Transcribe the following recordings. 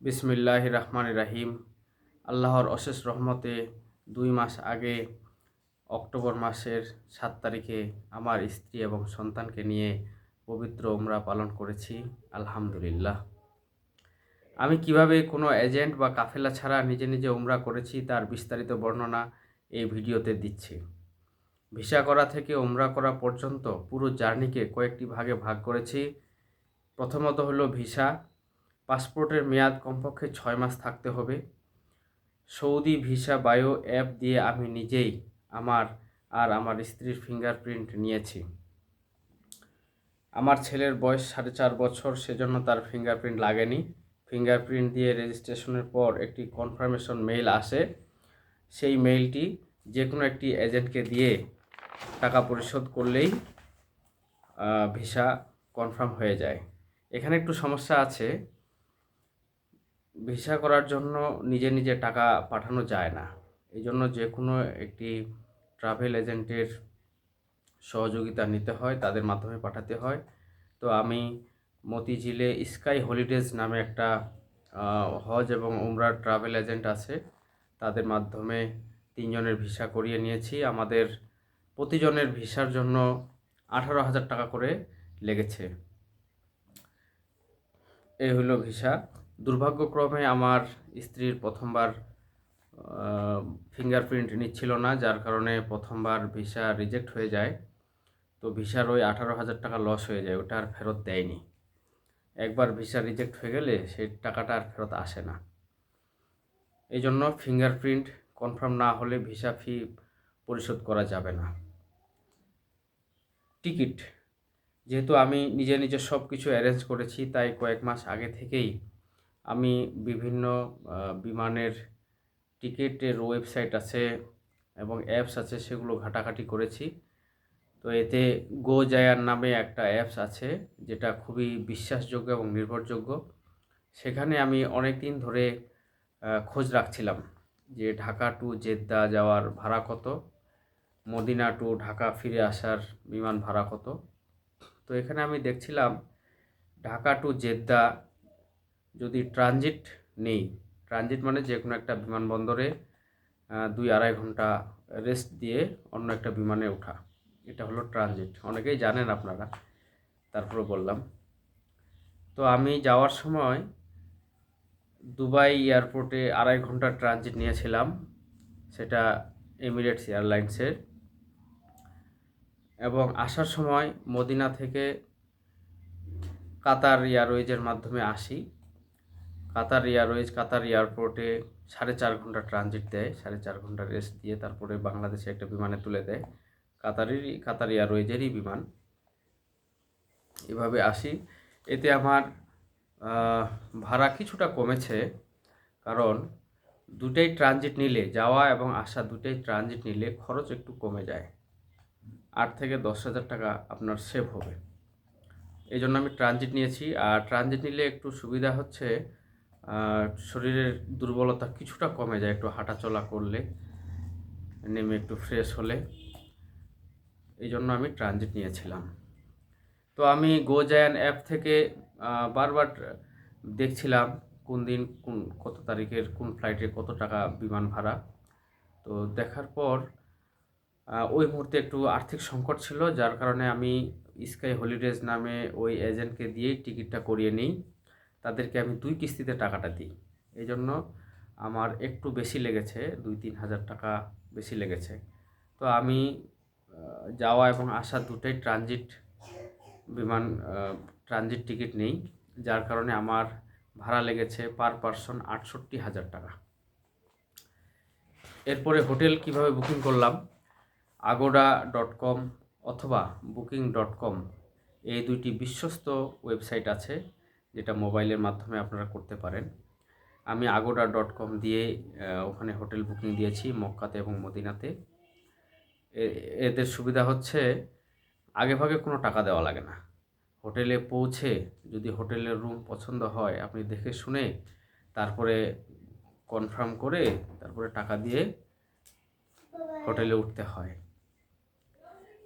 বিসমিল্লাহ রহমান রাহিম আল্লাহর অশেষ রহমতে দুই মাস আগে অক্টোবর মাসের সাত তারিখে আমার স্ত্রী এবং সন্তানকে নিয়ে পবিত্র উমরা পালন করেছি, আলহামদুলিল্লাহ। আমি কীভাবে কোনো এজেন্ট বা কাফেলা ছাড়া নিজে নিজে উমরা করেছি তার বিস্তারিত বর্ণনা এই ভিডিওতে দিচ্ছি। ভিসা করা থেকে উমরা করা পর্যন্ত পুরো জার্নিকে কয়েকটি ভাগে ভাগ করেছি। প্রথমত হলো ভিসা পাসপোর্টের মেয়াদ কমপক্ষে ছয় মাস থাকতে হবে। সৌদি ভিসা বায়ো অ্যাপ দিয়ে আমি নিজেই আমার আর আমার স্ত্রীর ফিঙ্গারপ্রিন্ট নিয়েছি। আমার ছেলের বয়স সাড়ে চার বছর, সেজন্য তার ফিঙ্গারপ্রিন্ট লাগেনি। ফিঙ্গারপ্রিন্ট দিয়ে রেজিস্ট্রেশনের পর একটি কনফার্মেশন মেইল আসে। সেই মেইলটি যে কোনো একটি এজেন্টকে দিয়ে টাকা পরিশোধ করলেই ভিসা কনফার্ম হয়ে যায়। এখানে একটু সমস্যা আছে। ভিসা করার জন্য নিজে নিজে টাকা পাঠানো যায় না। এই জন্য যে কোনো একটি ট্রাভেল এজেন্টের সহযোগিতা নিতে হয়, তাদের মাধ্যমে পাঠাতে হয়। তো আমি মতিঝিলে স্কাই হলিডেজ নামে একটা হজ এবং উমরার ট্রাভেল এজেন্ট আছে। তাদের মাধ্যমে তিনজনের ভিসা করিয়ে নিয়েছি। আমাদের প্রতিজনের ভিসার জন্য আঠারো হাজার টাকা করে লেগেছে। এই হলো ভিসা। দুর্ভাগ্যক্রমে আমার স্ত্রীর প্রথমবার ফিঙ্গারপ্রিন্ট নিচ্ছিল না, যার কারণে প্রথমবার ভিসা রিজেক্ট হয়ে যায়। তো ভিসার ওই আঠারো হাজার টাকা লস হয়ে যায়, ওটা আর ফেরত দেয়নি। একবার ভিসা রিজেক্ট হয়ে গেলে সেই টাকাটা আর ফেরত আসে না। এই জন্য ফিঙ্গারপ্রিন্ট কনফার্ম না হলে ভিসা ফি পরিশোধ করা যাবে না। টিকিট, যেহেতু আমি নিজে নিজে সব কিছু অ্যারেঞ্জ করেছি, তাই কয়েক মাস আগে থেকেই আমি বিভিন্ন বিমানের টিকিটের ওয়েবসাইট আছে এবং অ্যাপস আছে, সেগুলো ঘাটাঘাটি করেছি। তো এতে গো জায়ার নামে একটা অ্যাপস আছে, যেটা খুবই বিশ্বাসযোগ্য এবং নির্ভরযোগ্য। সেখানে আমি অনেক দিন ধরে খোঁজ রাখছিলাম যে ঢাকা টু জেদ্দা যাওয়ার ভাড়া কত, মদিনা টু ঢাকা ফিরে আসার বিমান ভাড়া কত। তো এখানে আমি দেখছিলাম ঢাকা টু জেদ্দা যদি ট্রানজিট নেই, ট্রানজিট মানে যে কোনো একটা বিমানবন্দরে দুই আড়াই ঘণ্টা রেস্ট দিয়ে অন্য একটা বিমানে ওঠা। এটা হলো ট্রানজিট। অনেকেই জানেন আপনারা তারপরে বললাম। তো আমি যাওয়ার সময় দুবাই এয়ারপোর্টে আড়াই ঘণ্টা ট্রানজিট নিয়েছিলাম, সেটা এমিরেটস এয়ারলাইন্সের। এবং আসার সময় মদিনা থেকে কাতার এয়ারওয়েজের মাধ্যমে আসি। কাতার এয়ারওয়েজ কাতার এয়ারপোর্টে সাড়ে চার ঘণ্টা ট্রানজিট দেয়, সাড়ে চার ঘণ্টা রেস্ট দিয়ে তারপরে বাংলাদেশে একটা বিমানে তুলে দেয়। কাতারেরই কাতার এয়ারওয়েজেরই বিমান। এভাবে আসি। এতে আমার ভাড়া কিছুটা কমেছে, কারণ দুটাই ট্রানজিট নিলে, যাওয়া এবং আসা দুটাই ট্রানজিট নিলে খরচ একটু কমে যায়। আট থেকে দশ হাজার টাকা আপনার সেভ হবে। এই জন্য আমি ট্রানজিট নিয়েছি। আর ট্রানজিট নিলে একটু সুবিধা হচ্ছে শরীরের দুর্বলতা কিছুটা কমে যায়, একটু হাঁটাচলা করলে, নেমে একটু ফ্রেশ হলে। এই জন্য আমি ট্রানজিট নিয়েছিলাম। তো আমি গোজায়ান অ্যাপ থেকে বারবার দেখছিলাম কোন দিন, কোন, কত তারিখের, কোন ফ্লাইটে কত টাকা বিমান ভাড়া। তো দেখার পর ওই মুহূর্তে একটু আর্থিক সংকট ছিল, যার কারণে আমি স্কাই হলিডেজ নামে ওই এজেন্টকে দিয়েই টিকিটটা করিয়ে নিই। তাদেরকে আমি দুই কিস্তিতে টাকাটা দিই। এই জন্য আমার একটু বেশি লেগেছে, দুই তিন হাজার টাকা বেশি লেগেছে। তো আমি যাওয়া এবং আসা দুটাই ট্রানজিট বিমান ট্রানজিট টিকিট নেই, যার কারণে আমার ভাড়া লেগেছে পার পারসন আটষট্টি হাজার টাকা। এরপরে হোটেল কীভাবে বুকিং করলাম? আগোডা ডট কম অথবা বুকিং ডট কম, এই দুইটি বিশ্বস্ত ওয়েবসাইট আছে। যেটা মোবাইলের মাধ্যমে আপনারা করতে পারেন। আমি আগোডা ডট কম দিয়ে ওখানে হোটেল বুকিং দিয়েছি মক্কাতে এবং মদিনাতে। এদের সুবিধা হচ্ছে আগেভাগে কোনো টাকা দেওয়া লাগে না। হোটেলে পৌঁছে যদি হোটেলের রুম পছন্দ হয়, আপনি দেখে শুনে তারপরে কনফার্ম করে তারপরে টাকা দিয়ে হোটেলে উঠতে হয়।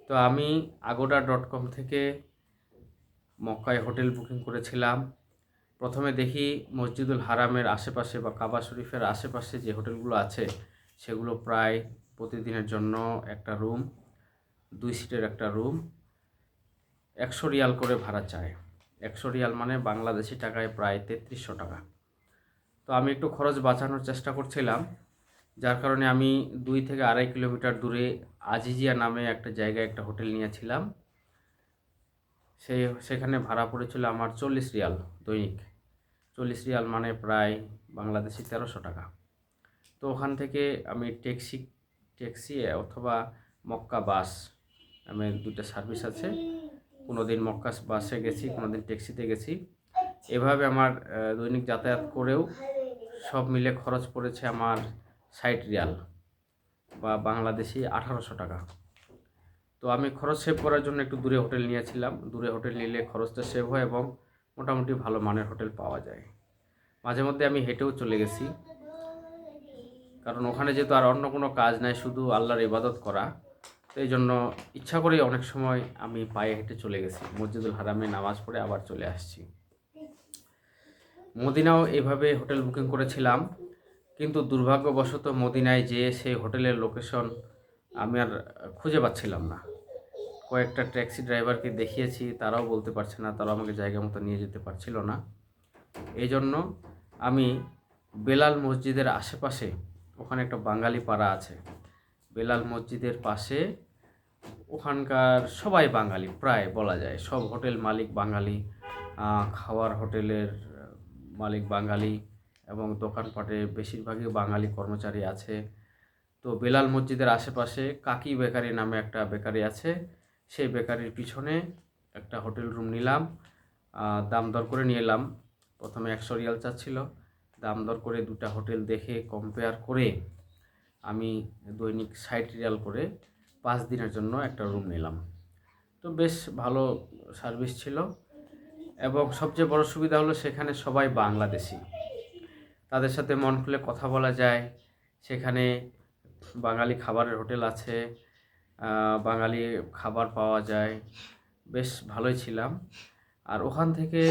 তো আমি আগোডা ডট কম থেকে মক্কায় হোটেল বুকিং করেছিলাম। প্রথমে দেখি মসজিদুল হারামের আশেপাশে বা কাবা শরীফের আশেপাশে যে হোটেলগুলো আছে, সেগুলো প্রায় প্রতিদিনের জন্য একটা রুম, দুই সিটের একটা রুম, একশো রিয়াল করে ভাড়া চায় একশো রিয়াল মানে বাংলাদেশি টাকায় প্রায় তেত্রিশশো টাকা। তো আমি একটু খরচ বাঁচানোর চেষ্টা করছিলাম, যার কারণে আমি দুই থেকে আড়াই কিলোমিটার দূরে আজিজিয়া নামে একটা জায়গায় একটা হোটেল নিয়েছিলাম। সেই, সেখানে ভাড়া পড়েছিল আমার চল্লিশ রিয়াল দৈনিক। চল্লিশ রিয়াল মানে প্রায় বাংলাদেশি তেরোশো টাকা। তো ওখান থেকে আমি ট্যাক্সি ট্যাক্সি অথবা মক্কা বাস, আমি দুটো সার্ভিস আছে। কোনো দিন মক্কা বাসে গেছি কোনো দিন ট্যাক্সিতে গেছি। এভাবে আমার দৈনিক যাতায়াত করেও সব মিলে খরচ পড়েছে আমার ষাট রিয়াল বা বাংলাদেশি আঠারোশো টাকা। তো আমি খরচ সেভ করার জন্য একটু দূরে হোটেল নিয়েছিলাম। দূরে হোটেল নিলে খরচটা সেভ হয় এবং মোটামুটি ভালো মানের হোটেল পাওয়া যায়। মাঝে মধ্যে আমি হেঁটেও চলে গেছি। কারণ ওখানে যেহেতু আর অন্য কোনো কাজ নাই, শুধু আল্লাহর ইবাদত করা, তো এই জন্য ইচ্ছা করেই অনেক সময় আমি পায়ে হেঁটে চলে গেছি। মসজিদুল হারামে নামাজ পড়ে আবার চলে আসছি। মদিনাও এভাবে হোটেল বুকিং করেছিলাম, কিন্তু দুর্ভাগ্যবশত মদিনায় যেয়ে সেই হোটেলের লোকেশন আমি আর খুঁজে পাচ্ছিলাম না। কয়েকটা ট্যাক্সি ড্রাইভারকে দেখিয়েছি, তারাও বলতে পারছে না, তারাও আমাকে জায়গা মতো নিয়ে যেতে পারছিল না। এই জন্য আমি বেলাল মসজিদের আশেপাশে, ওখানে একটা বাঙালি পাড়া আছে, বেলাল মসজিদের পাশে ওখানকার সবাই বাঙালি, প্রায় বলা যায়। সব হোটেল মালিক বাঙালি খাওয়ার হোটেলের মালিক বাঙালি এবং দোকানপাটে বেশিরভাগই বাঙালি কর্মচারী আছে। তো বেলাল মসজিদের আশেপাশে কাকি বেকারি নামে একটা বেকারি আছে। সেই বেকারির পিছনে একটা হোটেল রুম নিলাম। দাম দর করে নিয়ে এলাম। প্রথমে একশো রিয়াল চাচ্ছিল। দাম দর করে দুটা হোটেল দেখে কম্পেয়ার করে আমি দৈনিক ষাট রিয়াল করে পাঁচ দিনের জন্য একটা রুম নিলাম। তো বেশ ভালো সার্ভিস ছিল এবং সবচেয়ে বড় সুবিধা হলো সেখানে সবাই বাংলাদেশি। তাদের সাথে মন খুলে কথা বলা যায়। সেখানে বাঙালি খাবারের হোটেল আছে বাঙালি খাবার পাওয়া যায়, বেশ ভালোই ছিলাম। আর ওখান থেকে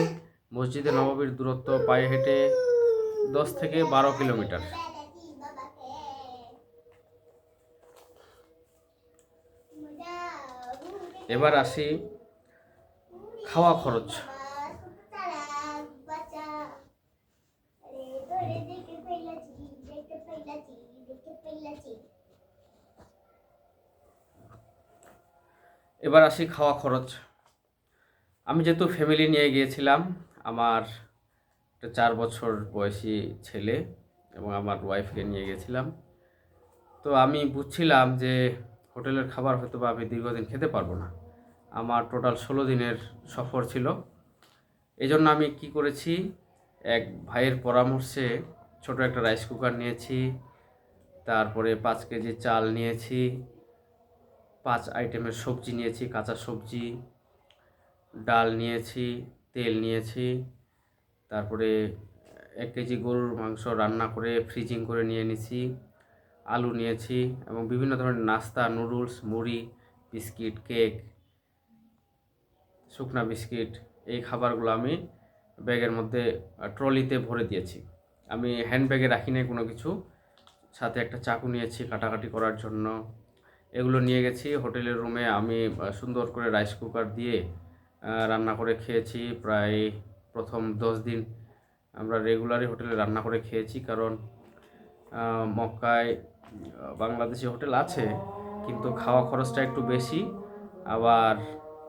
মসজিদে নবাবির দূরত্ব পায়ে হেঁটে দশ থেকে বারো কিলোমিটার। এবার আসি খাওয়া খরচ। এবার আসি খাওয়া খরচ। আমি যেহেতু ফ্যামিলি নিয়ে গিয়েছিলাম, আমার চার বছর বয়সী ছেলে এবং আমার ওয়াইফকে নিয়ে গেছিলাম তো আমি বুঝছিলাম যে হোটেলের খাবার হয়তো বা আমি দীর্ঘদিন খেতে পারব না। আমার টোটাল ষোলো দিনের সফর ছিল। এই জন্য আমি কি করেছি, এক ভাইয়ের পরামর্শে ছোট একটা রাইস কুকার নিয়েছি, তারপরে পাঁচ কেজি চাল নিয়েছি পাঁচ আইটেমের সবজি নিয়েছি, কাঁচা সবজি, ডাল নিয়েছি, তেল নিয়েছি, তারপরে এক কেজি গরুর মাংস রান্না করে ফ্রিজিং করে নিয়ে নিয়েছি আলু নিয়েছি এবং বিভিন্ন ধরনের নাস্তা, নুডলস, মুড়ি, বিস্কিট, কেক, শুকনা বিস্কিট, এই খাবারগুলো আমি ব্যাগের মধ্যে ট্রলিতে ভরে দিয়েছি। আমি হ্যান্ড ব্যাগে রাখি নাই কোনো কিছু, সাথে একটা চাকু নিয়েছি কাটাকাটি করার জন্য। এগুলো নিয়ে গেছি। হোটেলের রুমে আমি সুন্দর করে রাইস কুকার দিয়ে রান্না করে খেয়েছি প্রায় প্রথম দশ দিন। আমরা রেগুলারই হোটেলে রান্না করে খেয়েছি কারণ মক্কায় বাংলাদেশি হোটেল আছে কিন্তু খাওয়া খরচটা একটু বেশি। আবার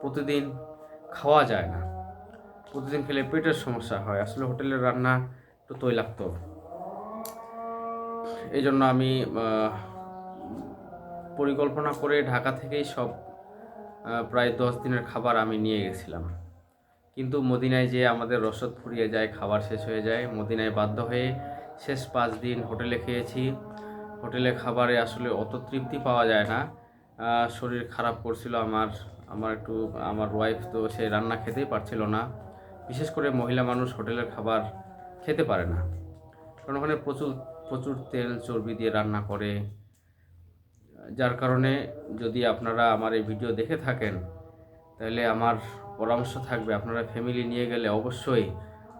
প্রতিদিন খাওয়া যায় না। প্রতিদিন খেলে পেটের সমস্যা হয়। আসলে হোটেলের রান্না একটু তৈলাক্ত। এই জন্য আমি পরিকল্পনা করে ঢাকা থেকেই সব প্রায় দশ দিনের খাবার আমি নিয়ে গেছিলাম। কিন্তু মদিনায় যে আমাদের রসদ ফুরিয়ে যায়, খাবার শেষ হয়ে যায়। মদিনায় বাধ্য হয়ে শেষ পাঁচ দিন হোটেলে খেয়েছি। হোটেলে খাবারে আসলে অত তৃপ্তি পাওয়া যায় না। শরীর খারাপ করছিল আমার আমার একটু, আমার ওয়াইফ তো সে রান্না খেতেই পারছিল না। বিশেষ করে মহিলা মানুষ হোটেলের খাবার খেতে পারে না। কারণ ওখানে প্রচুর প্রচুর তেল চর্বি দিয়ে রান্না করে। যার কারণে যদি আপনারা আমার এই ভিডিও দেখে থাকেন, তাহলে আমার পরামর্শ থাকবে আপনারা ফ্যামিলি নিয়ে গেলে অবশ্যই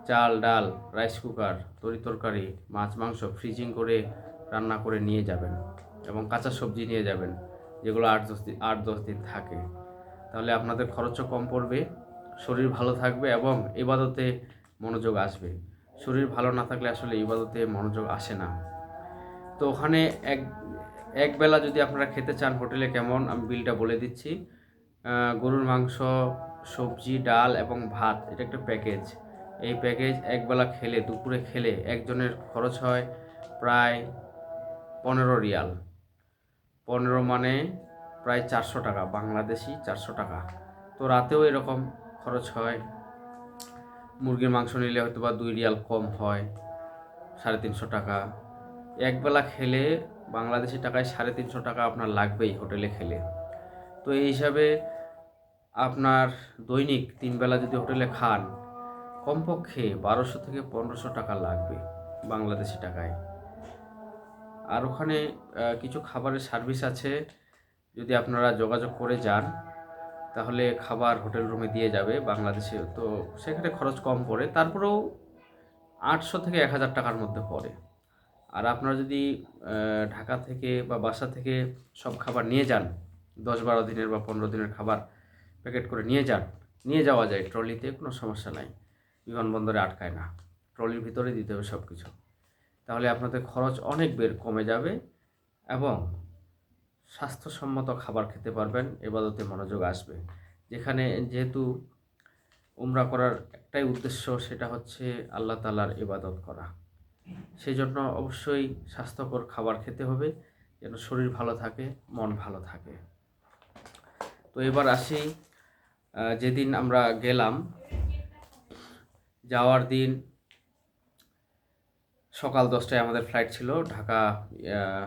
চাল, ডাল রাইস কুকার তরি তরকারি, মাছ, মাংস ফ্রিজিং করে রান্না করে নিয়ে যাবেন এবং কাঁচা সবজি নিয়ে যাবেন, যেগুলো আট দশ দিন, আট দশ দিন থাকে। তাহলে আপনাদের খরচও কম পড়বে, শরীর ভালো থাকবে এবং ইবাদতে মনোযোগ আসবে। শরীর ভালো না থাকলে আসলে ইবাদতে মনোযোগ আসে না। তো ওখানে এক এক বেলা যদি আপনারা খেতে চান হোটেলে কেমন? আমি বিলটা বলে দিচ্ছি। গরুর মাংস, সবজি, ডাল এবং ভাত, এটা একটা প্যাকেজ। এই প্যাকেজ একবেলা খেলে, দুপুরে খেলে একজনের খরচ হয় প্রায় পনেরো রিয়াল। পনেরো মানে প্রায় চারশো টাকা, বাংলাদেশি চারশো টাকা। তো রাতেও এরকম খরচ হয়। মুরগির মাংস নিলে হয়তো বা দুই রিয়াল কম হয়, সাড়ে তিনশো টাকা। একবেলা খেলে বাংলাদেশি টাকায় সাড়ে তিনশো টাকা আপনার লাগবেই হোটেলে খেলে। তো এই হিসাবে আপনার দৈনিক তিনবেলা যদি হোটেলে খান, কমপক্ষে বারোশো থেকে পনেরোশো টাকা লাগবে বাংলাদেশি টাকায়। আর ওখানে কিছু খাবারের সার্ভিস আছে, যদি আপনারা যোগাযোগ করে যান, তাহলে খাবার হোটেল রুমে দিয়ে যাবে বাংলাদেশে। তো সেখানে খরচ কম পড়ে, তারপরেও আটশো থেকে এক হাজার টাকার মধ্যে পড়ে। আর আপনারা যদি ঢাকা থেকে বা বাসা থেকে সব খাবার নিয়ে যান, দশ বারো দিনের বা পনেরো দিনের খাবার প্যাকেট করে নিয়ে যান, নিয়ে যাওয়া যায়, ট্রলিতে কোনো সমস্যা নাই, বিমানবন্দরে আটকায় না, ট্রলির ভিতরে দিতে হবে সব কিছু তাহলে আপনাদের খরচ অনেক বের কমে যাবে এবং স্বাস্থ্যসম্মত খাবার খেতে পারবেন, এবাদতে মনোযোগ আসবে। যেখানে যেহেতু উমরা করার একটাই উদ্দেশ্য, সেটা হচ্ছে আল্লাহ তালার ইবাদত করা। সেই জন্য অবশ্যই স্বাস্থ্যকর খাবার খেতে হবে, যেন শরীর ভালো থাকে, মন ভালো থাকে। তো এবার আসি যেদিন আমরা গেলাম, যাওয়ার দিন সকাল দশটায় আমাদের ফ্লাইট ছিল, ঢাকা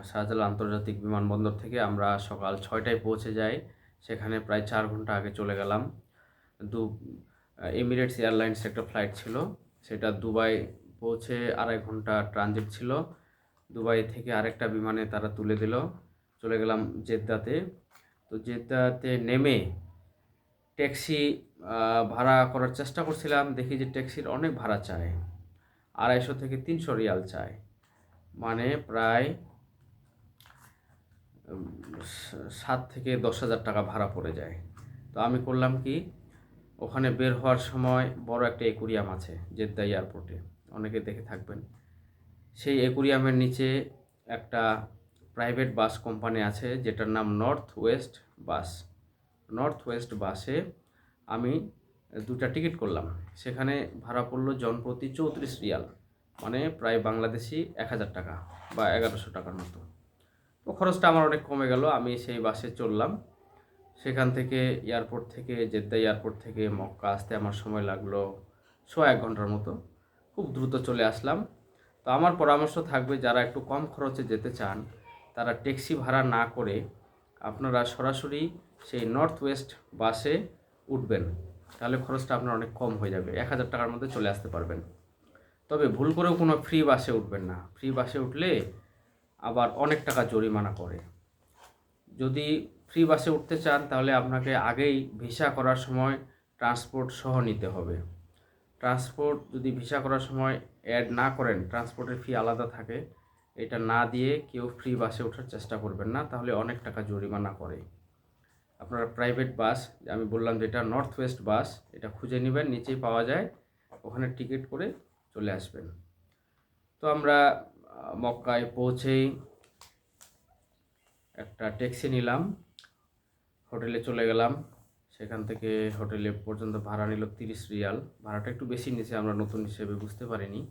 শাহজালাল আন্তর্জাতিক বিমানবন্দর থেকে আমরা সকাল ছয়টায় পৌঁছে যাই, সেখানে প্রায় চার ঘণ্টা আগে চলে গেলাম। দু এমিরেটস এয়ারলাইন্স একটা ফ্লাইট ছিল, সেটা দুবাই পৌঁছে আড়াই ঘণ্টা ট্রানজিট ছিল। দুবাই থেকে আরেকটা বিমানে তারা তুলে দিল। চলে গেলাম জেদ্দাতে। তো জেদ্দাতে নেমে ট্যাক্সি ভাড়া করার চেষ্টা করছিলাম। দেখি যে ট্যাক্সির অনেক ভাড়া চায়। আড়াইশো থেকে তিনশো রিয়াল চায়। মানে প্রায় সাত থেকে দশ হাজার টাকা ভাড়া পড়ে যায়। তো আমি করলাম কি, ওখানে বের হওয়ার সময় বড় একটা একুরিয়াম আছে জেদ্দা এয়ারপোর্টে। অনেকে দেখে থাকবেন। সেই একুরিয়ামের নিচে একটা প্রাইভেট বাস কোম্পানি আছে, যেটার নাম north west bus north west বাসে আমি দুটা টিকিট করলাম। সেখানে ভাড়া পড়ল জনপ্রতি চৌত্রিশ রিয়াল মানে প্রায় বাংলাদেশি এক হাজার টাকা বা এগারোশো টাকার মতো। তো খরচটা আমার অনেক কমে গেল, আমি সেই বাসে চললাম। সেখান থেকে এয়ারপোর্ট থেকে জেদ্দা এয়ারপোর্ট থেকে মক্কা আসতে আমার সময় লাগল ছ এক ঘণ্টার মতো। খুব দ্রুত চলে আসলাম। তো আমার পরামর্শ থাকবে যারা একটু কম খরচে যেতে চান, তারা ট্যাক্সি ভাড়া না করে আপনারা সরাসরি সেই নর্থ ওয়েস্ট বাসে উঠবেন। তাহলে খরচটা আপনার অনেক কম হয়ে যাবে, এক হাজার টাকার মধ্যে চলে আসতে পারবেন। তবে ভুল করেও কোনো ফ্রি বাসে উঠবেন না। ফ্রি বাসে উঠলে আবার অনেক টাকা জরিমানা করে। যদি ফ্রি বাসে উঠতে চান, তাহলে আপনাকে আগেই ভিসা করার সময় ট্রান্সপোর্ট সহ নিতে হবে। ট্রান্সপোর্ট যদি ভিসা করার সময় অ্যাড না করেন ট্রান্সপোর্টের ফি আলাদা থাকে। এটা না দিয়ে কেউ ফ্রি বাসে ওঠার চেষ্টা করবেন না, তাহলে অনেক টাকা জরিমানা করে। আপনারা প্রাইভেট বাস আমি বললাম যে এটা নর্থ ওয়েস্ট বাস এটা খুঁজে নেবেন, নিচেই পাওয়া যায়, ওখানে টিকিট করে চলে আসবেন। তো আমরা মক্কায় পৌঁছেই একটা ট্যাক্সি নিলাম হোটেলে চলে গেলাম। সেখান থেকে হোটেলে পর্যন্ত ভাড়া নিল তিরিশ রিয়াল। ভাড়াটা একটু বেশি নিচে আমরা নতুন হিসেবে বুঝতে পারিনি।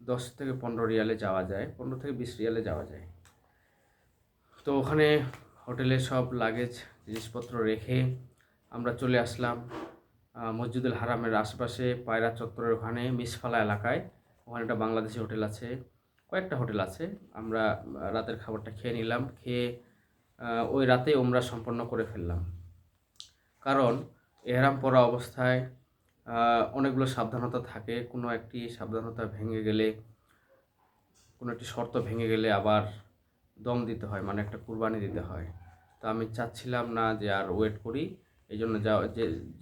দশ থেকে পনেরো রিয়ালে যাওয়া যায়, পনেরো থেকে বিশ রিয়ালে যাওয়া যায়। তো ওখানে হোটেলে সব লাগেজ, জিনিসপত্র রেখে আমরা চলে আসলাম মসজিদুল হারামের আশেপাশে পায়রা চত্বরের ওখানে, মিসফালা এলাকায়। ওখানে একটা বাংলাদেশি হোটেল আছে, কয়েকটা হোটেল আছে, আমরা রাতের খাবারটা খেয়ে নিলাম, খেয়ে ওই রাতে ওমরা সম্পন্ন করে ফেললাম। কারণ এহরাম পরা অবস্থায় অনেকগুলো সাবধানতা থাকে। কোনো একটি সাবধানতা ভেঙে গেলে, কোনো একটি শর্ত ভেঙে গেলে আবার দম দিতে হয় মানে একটা কুরবানি দিতে হয়। তো আমি চাচ্ছিলাম না যে আর ওয়েট করি এই জন্য যা,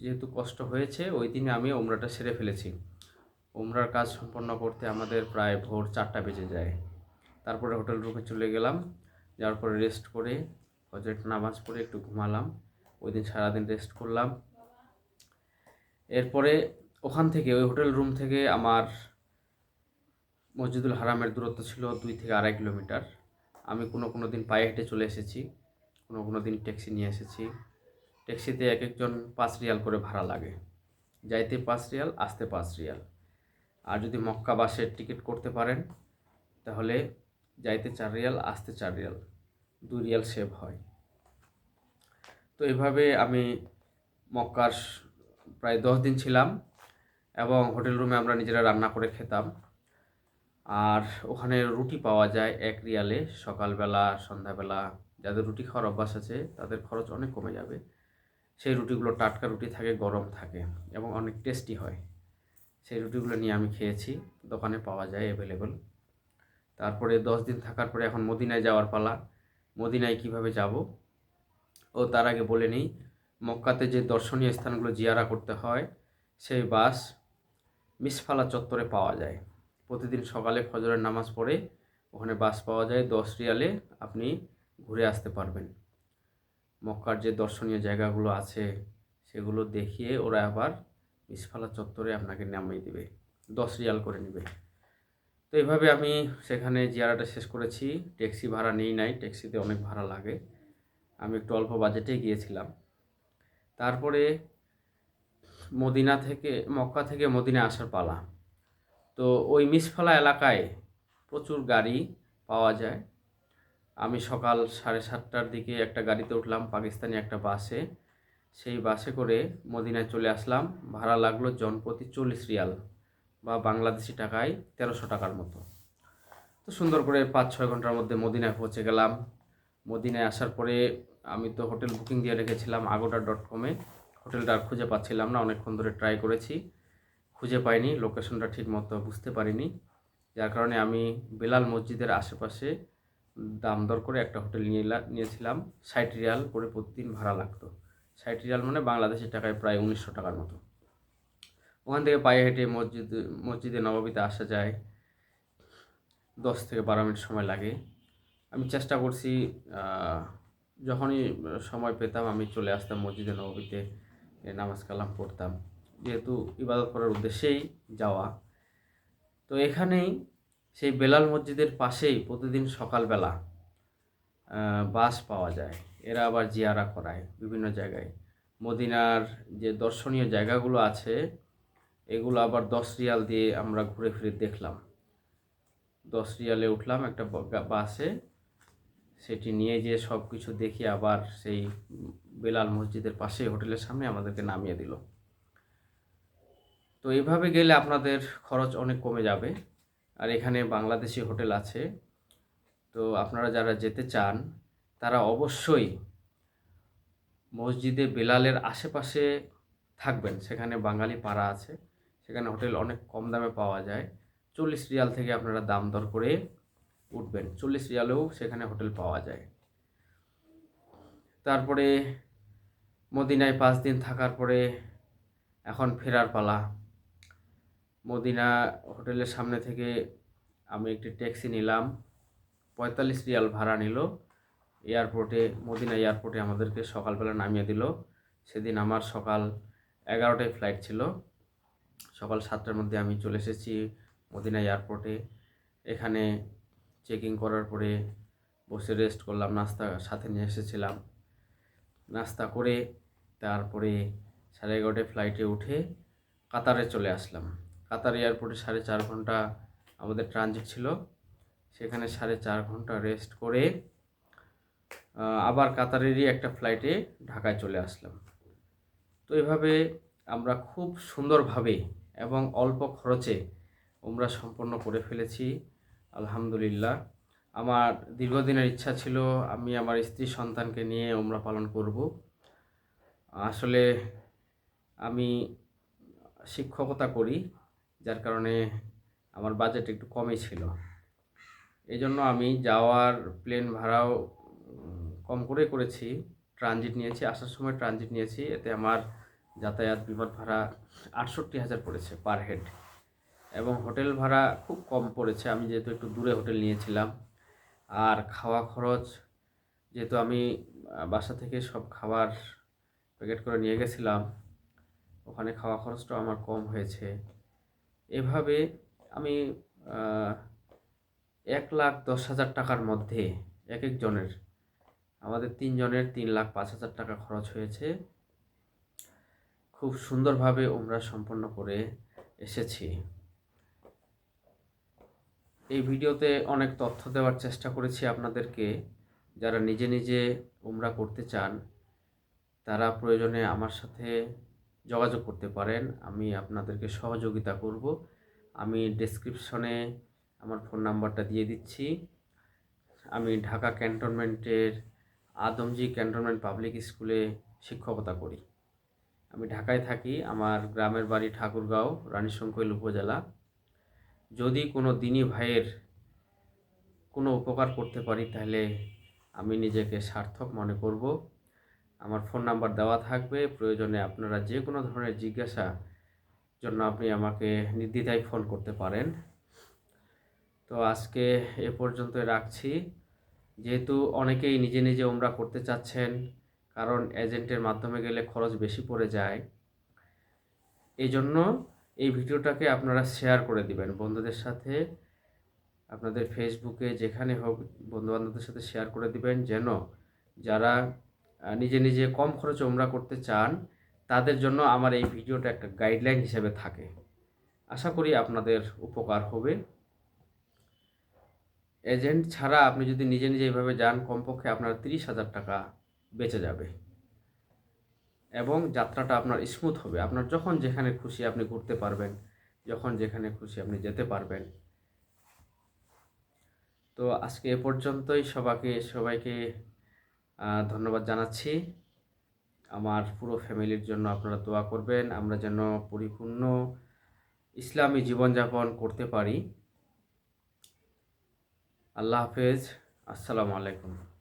যেহেতু কষ্ট হয়েছে, ওই দিনে আমি ওমরাটা সেরে ফেলেছি। উমরার কাজ সম্পন্ন করতে আমাদের প্রায় ভোর চারটা বেজে যায়। তারপরে হোটেল রুমে চলে গেলাম। যাওয়ার পরে রেস্ট করে হজরত নামাজ পড়ে একটু ঘুমালাম। ওই দিন সারাদিন রেস্ট করলাম। এরপরে ওখান থেকে ওই হোটেল রুম থেকে আমার মসজিদুল হারামের দূরত্ব ছিল দুই থেকে আড়াই কিলোমিটার। আমি কোনো কোনো দিন পায়ে হেঁটে চলে এসেছি, কোনো কোনো দিন ট্যাক্সি নিয়ে এসেছি। ট্যাক্সিতে এক একজন পাঁচ রিয়াল করে ভাড়া লাগে। যাইতে পাঁচ রিয়াল, আসতে পাঁচ রিয়াল। আর যদি মক্কা বাসের টিকিট করতে পারেন, তাহলে যাইতে চার রিয়াল, আসতে চার রিয়াল। দুই রিয়াল সেভ হয়। তো এভাবে আমি মক্কার প্রায় দশ দিন ছিলাম এবং হোটেল রুমে আমরা নিজেরা রান্না করে খেতাম। আর ওখানে রুটি পাওয়া যায় এক রিয়ালে, সকালবেলা, সন্ধ্যাবেলা, যাদের রুটি খাওয়ার অভ্যাস আছে তাদের খরচ অনেক কমে যাবে। সেই রুটিগুলো টাটকা রুটি থাকে, গরম থাকে এবং অনেক টেস্টি হয়। সেই রুটিগুলো নিয়ে আমি খেয়েছি, দোকানে পাওয়া যায় অ্যাভেলেবল তারপরে দশ দিন থাকার পরে এখন মদিনায় যাওয়ার পালা। মদিনায় কীভাবে যাব? ও তার আগে বলে নিই। মক্কাতে যে দর্শনীয় স্থানগুলো জিয়ারা করতে হয়, সেই বাস মিসফালা চত্বরে পাওয়া যায়। প্রতিদিন সকালে ফজরের নামাজ পড়ে ওখানে বাস পাওয়া যায়। দশ রিয়ালে আপনি ঘুরে আসতে পারবেন। মক্কার যে দর্শনীয় জায়গাগুলো আছে, সেগুলো দেখিয়ে ওরা আবার মিসফালা চত্বরে আপনাকে নামিয়ে দেবে। দশ রিয়াল করে নেবে। তো এইভাবে আমি সেখানে জিয়ারাটা শেষ করেছি। ট্যাক্সি ভাড়া নেই নাই। ট্যাক্সিতে অনেক ভাড়া লাগে। আমি একটু অল্প বাজেটে গিয়েছিলাম। তারপরে মদিনা থেকে, মক্কা থেকে মদিনা আসার পালা। তো ওই মিসফালা এলাকায় প্রচুর গাড়ি পাওয়া যায়। আমি সকাল সাড়ে সাতটার দিকে একটা গাড়িতে উঠলাম পাকিস্তানি একটা বাসে। সেই বাসে করে মদিনায় চলে আসলাম। ভাড়া লাগল জনপ্রতি চল্লিশ রিয়াল বা বাংলাদেশি টাকায় তেরোশো টাকার মতো। তো সুন্দর করে পাঁচ ছয় ঘণ্টার মধ্যে মদিনায় পৌঁছে গেলাম। মদিনায় আসার পরে আমি তো হোটেল বুকিং দিয়ে রেখেছিলাম আগোটা ডট কমে হোটেলটা আর খুঁজে পাচ্ছিলাম না, অনেকক্ষণ ধরে ট্রাই করেছি। খুঁজে পাইনি লোকেশনটা ঠিক মতো বুঝতে পারিনি। যার কারণে আমি বেলাল মসজিদের আশেপাশে দাম দর করে একটা হোটেল নিয়ে নিয়েছিলাম। ষাট রিয়াল করে প্রতিদিন ভাড়া লাগতো। ষাট রিয়াল মানে বাংলাদেশের টাকায় প্রায় উনিশশো টাকার মতো। ওখান থেকে পায়ে হেঁটে মসজিদ, মসজিদে নবাবিতে আসা যায়। দশ থেকে বারো মিনিট সময় লাগে। আমি চেষ্টা করছি যখনই সময় পেতাম আমি চলে আসতাম মসজিদে নবীতে নামাজ কালাম পড়তাম। যেহেতু ইবাদত করার উদ্দেশ্যেই যাওয়া। তো এখানেই সেই বেলাল মসজিদের পাশেই প্রতিদিন সকালবেলা বাস পাওয়া যায়। এরা আবার জিয়ারা করায় বিভিন্ন জায়গায়। মদিনার যে দর্শনীয় জায়গাগুলো আছে, এগুলো আবার দশ রিয়াল দিয়ে আমরা ঘুরে ফিরে দেখলাম। দশ রিয়ালে উঠলাম একটা বাসে। সেটি নিয়ে যেয়ে সব কিছু দেখি আবার সেই বেলাল মসজিদের পাশে হোটেলের সামনে আমাদেরকে নামিয়ে দিল। তো এইভাবে গেলে আপনাদের খরচ অনেক কমে যাবে। আর এখানে বাংলাদেশি হোটেল আছে। তো আপনারা যারা যেতে চান, তারা অবশ্যই মসজিদে বেলালের আশেপাশে থাকবেন। সেখানে বাঙালি পাড়া আছে। সেখানে হোটেল অনেক কম দামে পাওয়া যায়। চল্লিশ রিয়াল থেকে আপনারা দাম দর করে উঠবেন। চল্লিশ রিয়ালেও সেখানে হোটেল পাওয়া যায়। তারপরে মদিনায় পাঁচ দিন থাকার পরে এখন ফেরার পালা। মদিনা হোটেলের সামনে থেকে আমি একটি ট্যাক্সি নিলাম। পঁয়তাল্লিশ রিয়াল ভাড়া নিল। এয়ারপোর্টে, মদিনা এয়ারপোর্টে আমাদেরকে সকালবেলা নামিয়ে দিল। সেদিন আমার সকাল এগারোটায় ফ্লাইট ছিল। সকাল সাতটার মধ্যে আমি চলে এসেছি মদিনা এয়ারপোর্টে। এখানে চেকিং করার পরে বসে রেস্ট করলাম, নাস্তা সাথে নিয়ে এসেছিলাম। নাস্তা করে তারপরে সাড়ে এগারোটায় ফ্লাইটে উঠে কাতারে চলে আসলাম। কাতার এয়ারপোর্টে সাড়ে চার ঘণ্টা আমাদের ট্রানজিট ছিল। সেখানে সাড়ে চার ঘণ্টা রেস্ট করে আবার কাতারেরই একটা ফ্লাইটে ঢাকায় চলে আসলাম। তো এভাবে আমরা খুব সুন্দরভাবে এবং অল্প খরচে উমরা সম্পন্ন করে ফেলেছি। আলহামদুলিল্লাহ। আমার দীর্ঘদিনের ইচ্ছা ছিল আমি আমার স্ত্রী সন্তানকে নিয়ে উমরা পালন করব। আসলে আমি শিক্ষকতা করি, যার কারণে আমার বাজেট একটু কমই ছিল। এই জন্য আমি যাওয়ার প্লেন ভাড়াও কম করে করেছি ট্রানজিট নিয়েছি, আসার সময় ট্রানজিট নিয়েছি। এতে আমার যাতায়াত বিমান ভাড়া আটষট্টি হাজার পড়েছে পার হেড এবং হোটেল ভাড়া খুব কম পড়েছে। আমি যেহেতু একটু দূরে হোটেল নিয়েছিলাম। আর খাওয়া খরচ, যেহেতু আমি বাসা থেকে সব খাবার প্যাকেট করে নিয়ে গেছিলাম, ওখানে খাওয়া খরচটাও আমার কম হয়েছে। এভাবে আমি এক লাখ দশ হাজার টাকার মধ্যে এক একজনের, আমাদের তিনজনের তিন লাখ পাঁচ হাজার টাকা খরচ হয়েছে। খুব সুন্দরভাবে ওমরা সম্পন্ন করে এসেছি। এই ভিডিওতে অনেক তথ্য দেওয়ার চেষ্টা করেছি আপনাদেরকে। যারা নিজে নিজে উমরা করতে চান, তারা প্রয়োজনে আমার সাথে যোগাযোগ করতে পারেন। আমি আপনাদেরকে সহযোগিতা করব। আমি ডেসক্রিপশনে আমার ফোন নাম্বারটা দিয়ে দিচ্ছি। আমি ঢাকা ক্যান্টনমেন্টের আদমজি ক্যান্টনমেন্ট পাবলিক স্কুলে শিক্ষকতা করি। আমি ঢাকায় থাকি। আমার গ্রামের বাড়ি ঠাকুরগাঁও রানীশঙ্কৈল উপজেলা। যদি কোনো দিনী ভাইয়ের কোনো উপকার করতে পারি, তাহলে আমি নিজেকে সার্থক মনে করব। আমার ফোন নাম্বার দেওয়া থাকবে। প্রয়োজনে আপনারা যে কোনো ধরনের জিজ্ঞাসা জন্য আপনি আমাকে নির্দ্বিধায় ফোন করতে পারেন। তো আজকে এ পর্যন্ত রাখছি। যেহেতু অনেকেই নিজে নিজে ওমরা করতে চাচ্ছেন, কারণ এজেন্টের মাধ্যমে গেলে খরচ বেশি পড়ে যায়। এই জন্য এই ভিডিওটাকে আপনারা শেয়ার করে দিবেন বন্ধুদের সাথে। আপনাদের ফেসবুকে যেখানে হোক বন্ধুবান্ধবদের সাথে শেয়ার করে দিবেন যেন যারা নিজে নিজে কম খরচে উমরা করতে চান, তাদের জন্য আমার এই ভিডিওটা একটা গাইডলাইন হিসেবে থাকে। আশা করি আপনাদের উপকার হবে। এজেন্ট ছাড়া আপনি যদি নিজে নিজে এইভাবে যান, কমপক্ষে আপনার তিরিশ হাজার টাকা বেঁচে যাবে। এবং যাত্রাটা আপনার স্মুথ হবে। আপনার যখন যেখানে খুশি আপনি ঘুরতে পারবেন, যখন যেখানে খুশি আপনি যেতে পারবেন। তো আজকে এ পর্যন্তই। সবাইকে সবাইকে ধন্যবাদ জানাচ্ছি। আমার পুরো ফ্যামিলির জন্য আপনারা দোয়া করবেন। আমরা যেন পরিপূর্ণ ইসলামী জীবনযাপন করতে পারি। আল্লাহ হাফেজ। আসসালামু আলাইকুম।